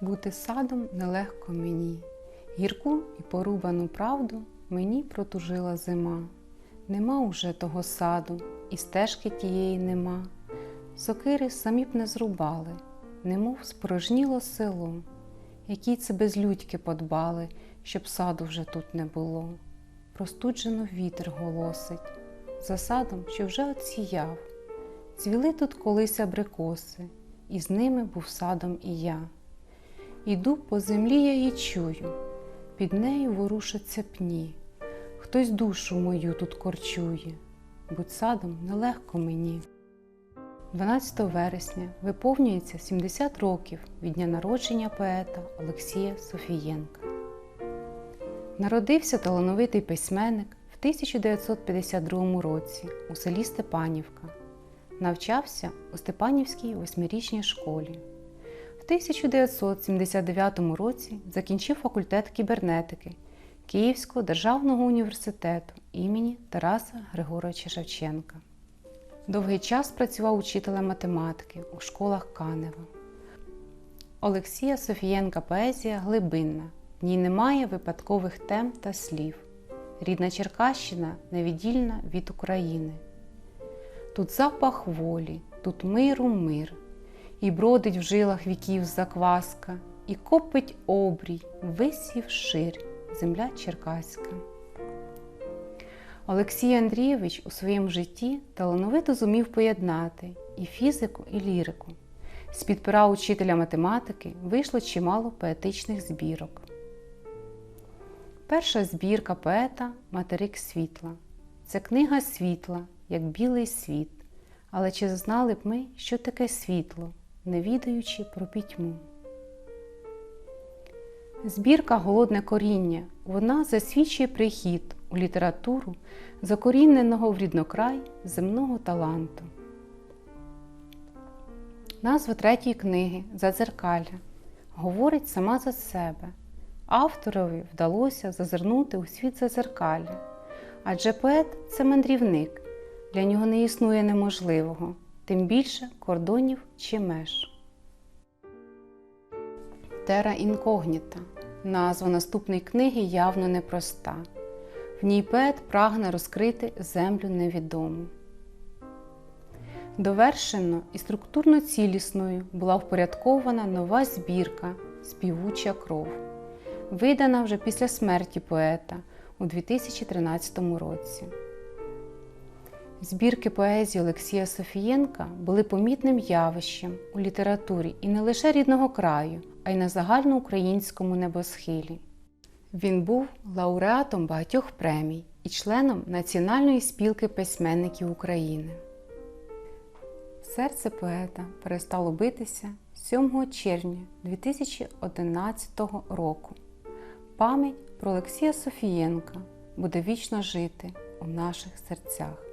Бути садом нелегко мені, гірку і порубану правду мені протужила зима. Нема уже того саду, і стежки тієї нема. Сокири самі б не зрубали, немов спорожніло село, які це безлюдьки подбали, щоб саду вже тут не було. Простуджено вітер голосить, за садом, що вже отсіяв. Цвіли тут колись абрикоси, і з ними був садом і я. Іду по землі я її чую, під нею ворушаться пні. Хтось душу мою тут корчує, будь садом нелегко мені. 12 вересня виповнюється 70 років від дня народження поета Олексія Софієнка. Народився талановитий письменник в 1952 році у селі Степанівка. Навчався у Степанівській восьмирічній школі. В 1979 році закінчив факультет кібернетики Київського державного університету імені Тараса Григоровича Шевченка. Довгий час працював учителем математики у школах Канева. Олексія Софієнка поезія глибинна. В ній немає випадкових тем та слів. Рідна Черкащина невіддільна від України. Тут запах волі, тут миру мир, і бродить в жилах віків закваска, і копить обрій, висів шир, земля черкаська. Олексій Андрійович у своєму житті талановито зумів поєднати і фізику, і лірику. З-під пера учителя математики вийшло чимало поетичних збірок. Перша збірка поета Материк світла. Це книга світла, як білий світ. Але чи знали б ми, що таке світло, не відаючи про пітьму? Збірка Голодне коріння вона засвідчує прихід у літературу закоріненого в ріднокрай земного таланту. Назва третьої книги Зазеркалля говорить сама за себе. Авторові вдалося зазирнути у світ зазеркалля, адже поет це мандрівник, для нього не існує неможливого, тим більше кордонів чи меж. Тера інкогніта назва наступної книги явно непроста. В ній поет прагне розкрити землю невідому. Довершено і структурно цілісною була впорядкована нова збірка Співуча кров, видана вже після смерті поета у 2013 році. Збірки поезії Олексія Софієнка були помітним явищем у літературі і не лише рідного краю, а й на загальноукраїнському небосхилі. Він був лауреатом багатьох премій і членом Національної спілки письменників України. Серце поета перестало битися 7 червня 2011 року. Пам'ять про Олексія Софієнка буде вічно жити у наших серцях.